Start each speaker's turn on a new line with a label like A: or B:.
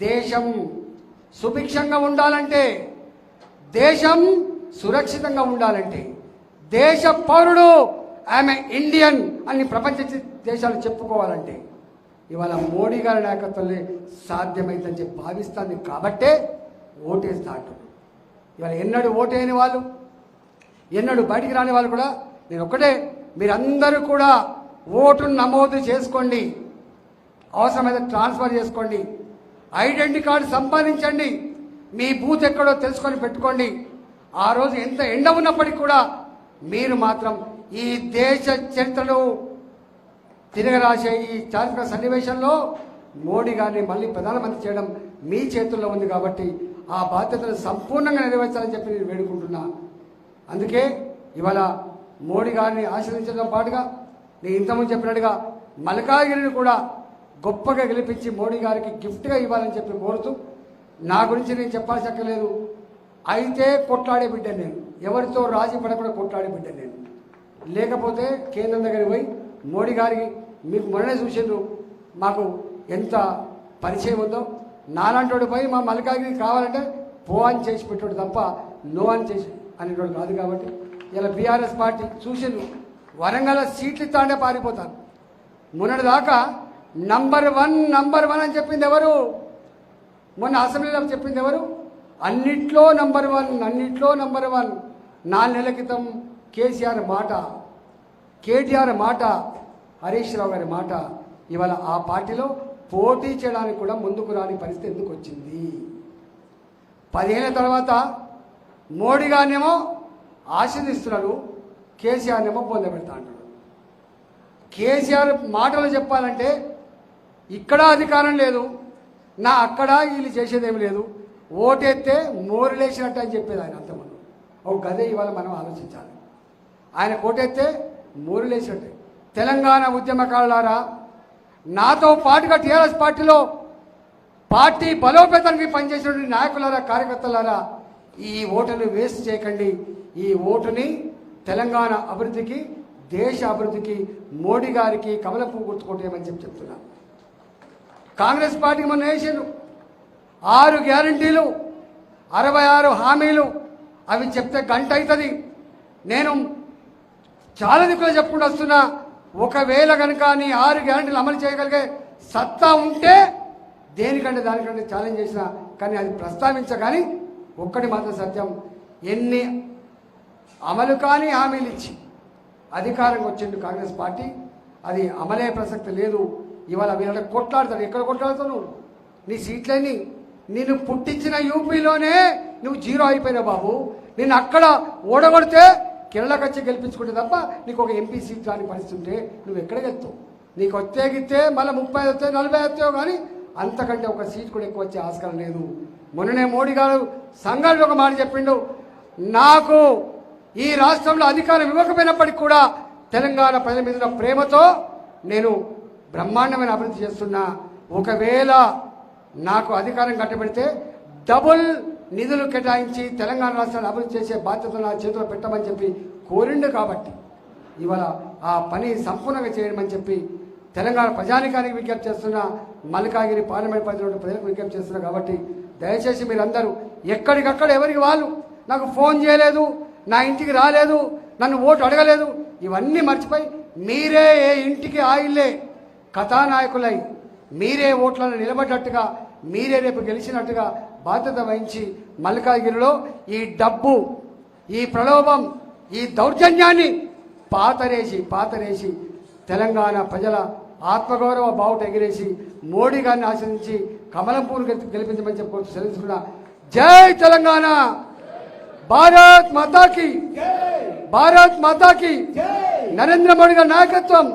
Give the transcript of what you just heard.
A: దేశం సుభిక్షంగా ఉండాలంటే దేశం సురక్షితంగా ఉండాలంటే దేశ పౌరుడు ఆమె ఇండియన్ అని ప్రపంచ దేశాలు చెప్పుకోవాలంటే ఇవాళ మోడీ గారి నాయకత్వంలో సాధ్యమైందని చెప్పి భావిస్తాను కాబట్టే ఓటేస్తా అంటున్నాను ఇవాళ ఎన్నడూ ఓటేయని వాళ్ళు ఎన్నడూ బయటికి రాని వాళ్ళు కూడా నేను ఒక్కటే మీరందరూ కూడా ఓటును నమోదు చేసుకోండి అవసరమైతే ట్రాన్స్ఫర్ చేసుకోండి ఐడెంటిటీ కార్డు సంపాదించండి. మీ బూత్ ఎక్కడో తెలుసుకొని పెట్టుకోండి. ఆ రోజు ఎంత ఎండ ఉన్నప్పటికీ కూడా మీరు మాత్రం ఈ దేశ చరిత్రను తిరగరాసే ఈ చారిత్రక సన్నివేశంలో మోడీ గారిని మళ్ళీ ప్రధానమంత్రి చేయడం మీ చేతుల్లో ఉంది కాబట్టి ఆ బాధ్యతను సంపూర్ణంగా నెరవేర్చాలని చెప్పి నేను వేడుకుంటున్నా. అందుకే ఇవాళ మోడీ గారిని ఆశీర్వదించడం పాటుగా నేను ఇంతకుముందు చెప్పినట్టుగా మల్కాగిరిని కూడా గొప్పగా గెలిపించి మోడీ గారికి గిఫ్ట్గా ఇవ్వాలని చెప్పి కోరుతూ నా గురించి నేను చెప్పాల్సి అక్కర్లేదు అయితే కొట్లాడే బిడ్డ నేను. ఎవరితో రాజీ పడకుండా కొట్లాడే బిడ్డ నేను. లేకపోతే కేంద్రం దగ్గరికి పోయి మోడీ గారికి మీకు మొన్ననే చూసిండ్రు మాకు ఎంత పరిచయం ఉందో. నాలాంటి పోయి మా మల్లికాగిరి కావాలంటే పో అని చేసి పెట్టాడు తప్ప నో అని చేసి అనేటోడు కాదు కాబట్టి ఇలా బీఆర్ఎస్ పార్టీ చూసిండ్రు. వరంగల్ సీట్లు తాండే పారిపోతాను మొన్నటి దాకా నంబర్ వన్ నంబర్ వన్ అని చెప్పింది ఎవరు? మొన్న అసెంబ్లీలో చెప్పింది ఎవరు? అన్నిట్లో నంబర్ వన్ అన్నిట్లో నంబర్ వన్ నాలుగు నెలల క్రితం కేసీఆర్ మాట కేటీఆర్ మాట హరీష్ రావు గారి మాట. ఇవాళ ఆ పార్టీలో పోటీ చేయడానికి కూడా ముందుకు రాని పరిస్థితి ఎందుకు వచ్చింది? పదిహేను తర్వాత మోడీ గారినేమో ఆశీర్దిస్తున్నారు కేసీఆర్నేమో పొందబెడతా అంటాడు కేసీఆర్ మాటలు చెప్పాలంటే ఇక్కడ అధికారం లేదు. నా అక్కడ వీళ్ళు చేసేదేమి లేదు. ఓటెత్తే మోరులేసినట్టు అని చెప్పేది ఆయన అంతమంది ఒక గదే ఇవాళ మనం ఆలోచించాలి. ఆయన కోటెత్తే మోరులేసినట్టే తెలంగాణ ఉద్యమకారులారా నాతో పాటుగా టీఆర్ఎస్ పార్టీలో పార్టీ బలోపేతానికి పనిచేసినటువంటి నాయకులారా కార్యకర్తలారా ఈ ఓటును వేస్ట్ చేయకండి. ఈ ఓటుని తెలంగాణ అభివృద్ధికి దేశ అభివృద్ధికి మోడీ గారికి కమల పువ్వు గుర్తుకోటేయమని చెప్పి చెప్తున్నాను కాంగ్రెస్ పార్టీకి మొన్న వేసారు ఆరు గ్యారంటీలు అరవై ఆరు హామీలు అవి చెప్తే గంట అవుతుంది నేను చాలా దిక్కులు చెప్పుకుంటూ వస్తున్నా ఒకవేళ కనుక నీ ఆరు గ్యారంటీలు అమలు చేయగలిగే సత్తా ఉంటే దేనికంటే దానికంటే ఛాలెంజ్ చేసిన కానీ అది ప్రస్తావించగాని ఒక్కటి మాత్రం సత్యం ఎన్ని అమలు కాని హామీలు ఇచ్చి అధికారంగా వచ్చిండు కాంగ్రెస్ పార్టీ అది అమలే ప్రసక్తి లేదు. ఇవాళ వీళ్ళ కొట్లాడతాడు ఎక్కడ కొట్లాడతావు నువ్వు నీ సీట్లని నిన్ను పుట్టించిన యూపీలోనే నువ్వు జీరో అయిపోయినావు బాబు. నిన్ను అక్కడ ఓడగొడితే కిరళకచ్చి గెలిపించుకుంటే తప్ప నీకు ఒక ఎంపీ సీట్ రాని పరిస్థితి ఉంటే నువ్వు ఎక్కడికి వెళ్తావు నీకు వచ్చేగితే మళ్ళీ ముప్పై వస్తే నలభై వస్తావు కానీ అంతకంటే ఒక సీట్ కూడా ఎక్కువ వచ్చే ఆస్కారం లేదు. మొన్ననే మోడీ గారు సంఘాలు ఒక మాట చెప్పిండు. నాకు ఈ రాష్ట్రంలో అధికారం ఇవ్వకపోయినప్పటికీ కూడా తెలంగాణ ప్రజల మీద ప్రేమతో నేను బ్రహ్మాండమైన అభివృద్ధి చేస్తున్నా ఒకవేళ నాకు అధికారం కట్టబెడితే డబుల్ నిధులు కేటాయించి తెలంగాణ రాష్ట్రాన్ని అభివృద్ధి చేసే బాధ్యత నా చేతిలో పెట్టమని చెప్పి కోరిండు కాబట్టి ఇవాళ ఆ పని సంపూర్ణంగా చేయమని చెప్పి తెలంగాణ ప్రజానికానికి విజ్ఞప్తి చేస్తున్నా మల్కాగిరి పార్లమెంట్ పరిధిలో ప్రజలకు విజ్ఞప్తి చేస్తున్నా కాబట్టి దయచేసి మీరందరూ ఎక్కడికక్కడ ఎవరికి వాళ్ళు నాకు ఫోన్ చేయలేదు నా ఇంటికి రాలేదు నన్ను ఓటు అడగలేదు ఇవన్నీ మర్చిపోయి మీరే ఏ ఇంటికి ఆయిల్లే కథానాయకులై మీరే ఓట్లను నిలబడ్డట్టుగా మీరే రేపు గెలిచినట్టుగా బాధ్యత వహించి మల్కాగిరిలో ఈ డబ్బు ఈ ప్రలోభం ఈ దౌర్జన్యాన్ని పాతరేసి పాతరేసి తెలంగాణ ప్రజల ఆత్మగౌరవ బావుట ఎగిరేసి మోడీ గారిని ఆశ్రయించి కమలంపూర్ గెలిపించమని చెప్పుకోవచ్చు సెలవుకున్నా జై తెలంగాణ! భారత్ మాతాకి భారత్ మాతాకి నరేంద్ర మోడీ గారి నాయకత్వం!